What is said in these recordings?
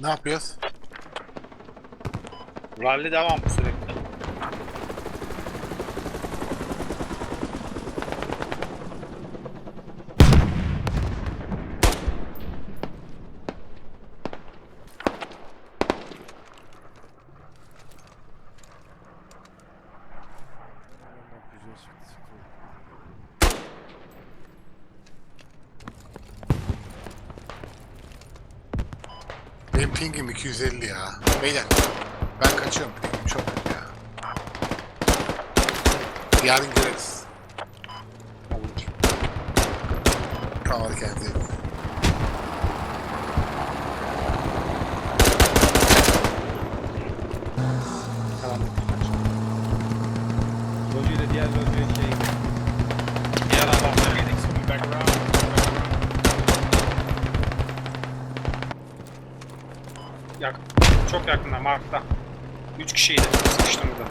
Ne yapıyoruz? Rally devam sürekli. Benim pingim 250 ya. Beyler ben kaçıyorum pingim çok kötü ya. Yarın göreriz. Tamam kendinize Yak çok yakında Mark'ta. 3 kişiydi. Sıkıştım burada.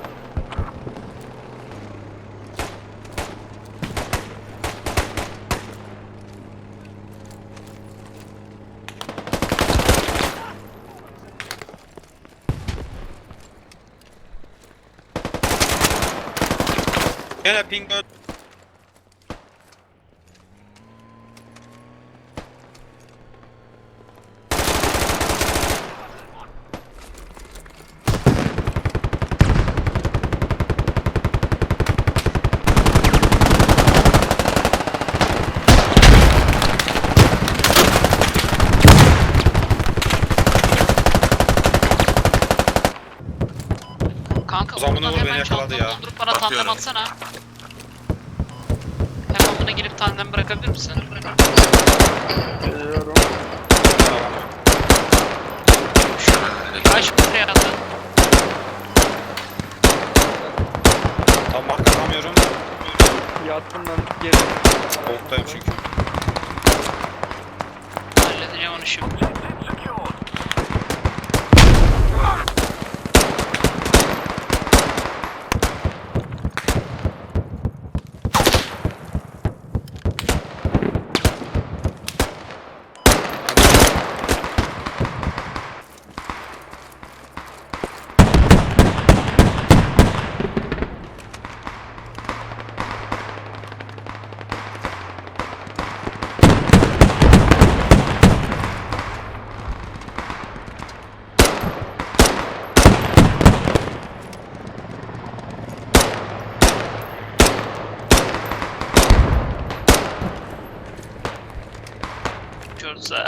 Gene ping ö- Kanka O zaman oradan bunu vur, hemen beni yakaladı ya. doldurup bana tandem Bakıyorum. atsana. Hemen buna gelip tandem bırakabilir misin? Kaç metre attın? Tam mark atamıyorum. Yattım ben geri. Soğuktayım çünkü. Halledeceğim onu şimdi. Ha.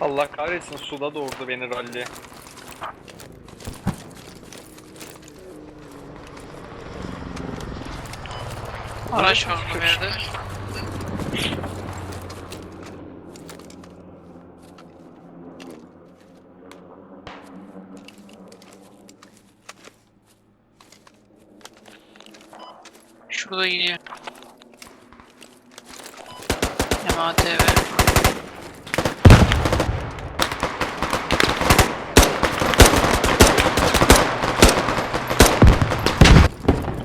Allah kahretsin suda doğurdu beni rally. Araç var mı yerde? Şurada gidiyor. MATV.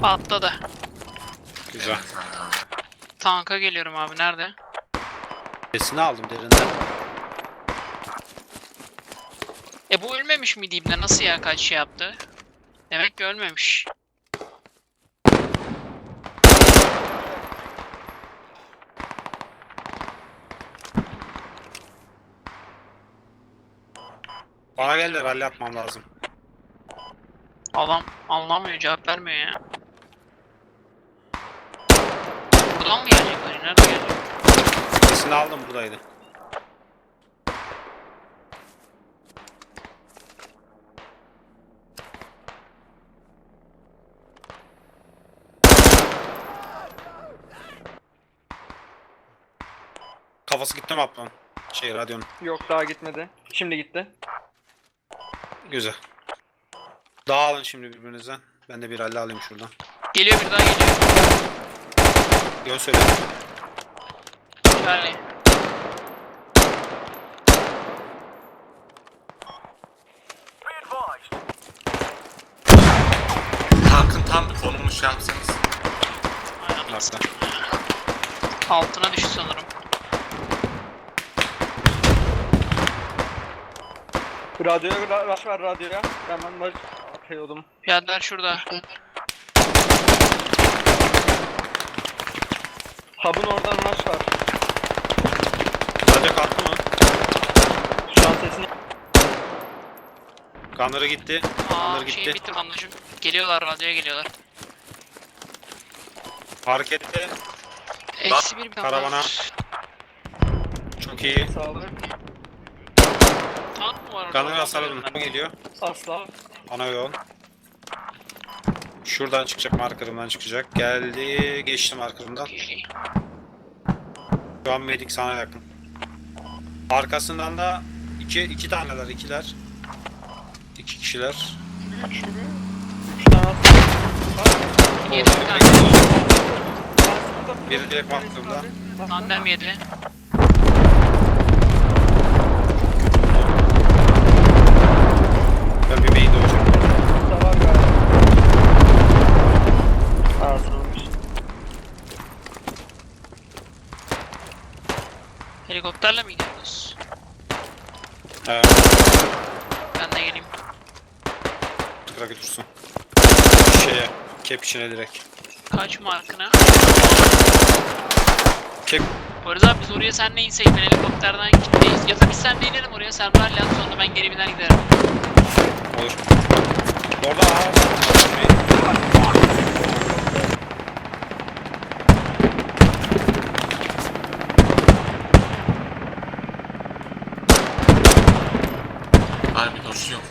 Atladı. Güzel. Tanka geliyorum abi nerede? Sesini aldım derinden. E bu ölmemiş miydi ibne? Nasıl ya kaç şey yaptı? Demek ki ölmemiş. Bana gel de rally atmam lazım. Adam anlamıyor cevap vermiyor ya. Buradan mı gelecekler? Nerede gelecek? Sesini aldım buradaydı. Kafası gitti mi Abdon? Şey radyonun. Yok daha gitmedi. Şimdi gitti. Güzel. Dağılın şimdi birbirinizden. Ben de bir halle alayım şuradan. Geliyor bir daha geliyor. Yön söyle. Yani Tankın tam konumunu şey yapsanız. aynen. altına düştü sanırım. Radyoya ra- rush ver radyoya. Hemen ben atıyordum. Piyadeler şurada. Hub'ın oradan rush var. Radyo kalktı mı? Şu an sesini Kanları gitti. Aa Kanları şey gitti. bitti bandajım. Geliyorlar radyoya geliyorlar. Harekette. Eksi bir bandaj. Karavana. Çok iyi. sağlık. Tank mı var ben. geliyor. Asla. Ana yol. Şuradan çıkacak markerımdan çıkacak. Geldi. Geçti markerımdan. Şu an medik sana yakın. Arkasından da iki, iki taneler, ikiler. İki kişiler. Üç mü? Üç tane. Yedi bir tane. Biri direkt markerımda. Tandem yedi. Helikopterle mi gidiyoruz? Ee, Ben de geleyim. tıkıra götürsün. Şeye, kep içine direkt. Kaç markına? Kep, Barış abi biz oraya senle insek ben helikopterden gitmeyiz. Ya da biz senle inelim oraya sen rally at sonra ben geri biner giderim. olur. Orada aa, Harbi koşuyor.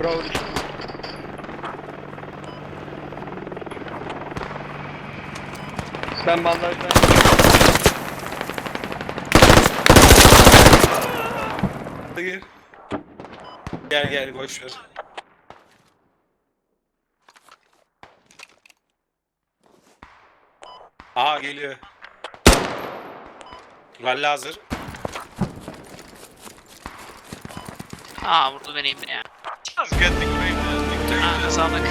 Bravo. Ben bandajdan gel. Gel gel boş ver. Aa geliyor. Rally hazır. Aa vurdu beni ya. Ha sağlık.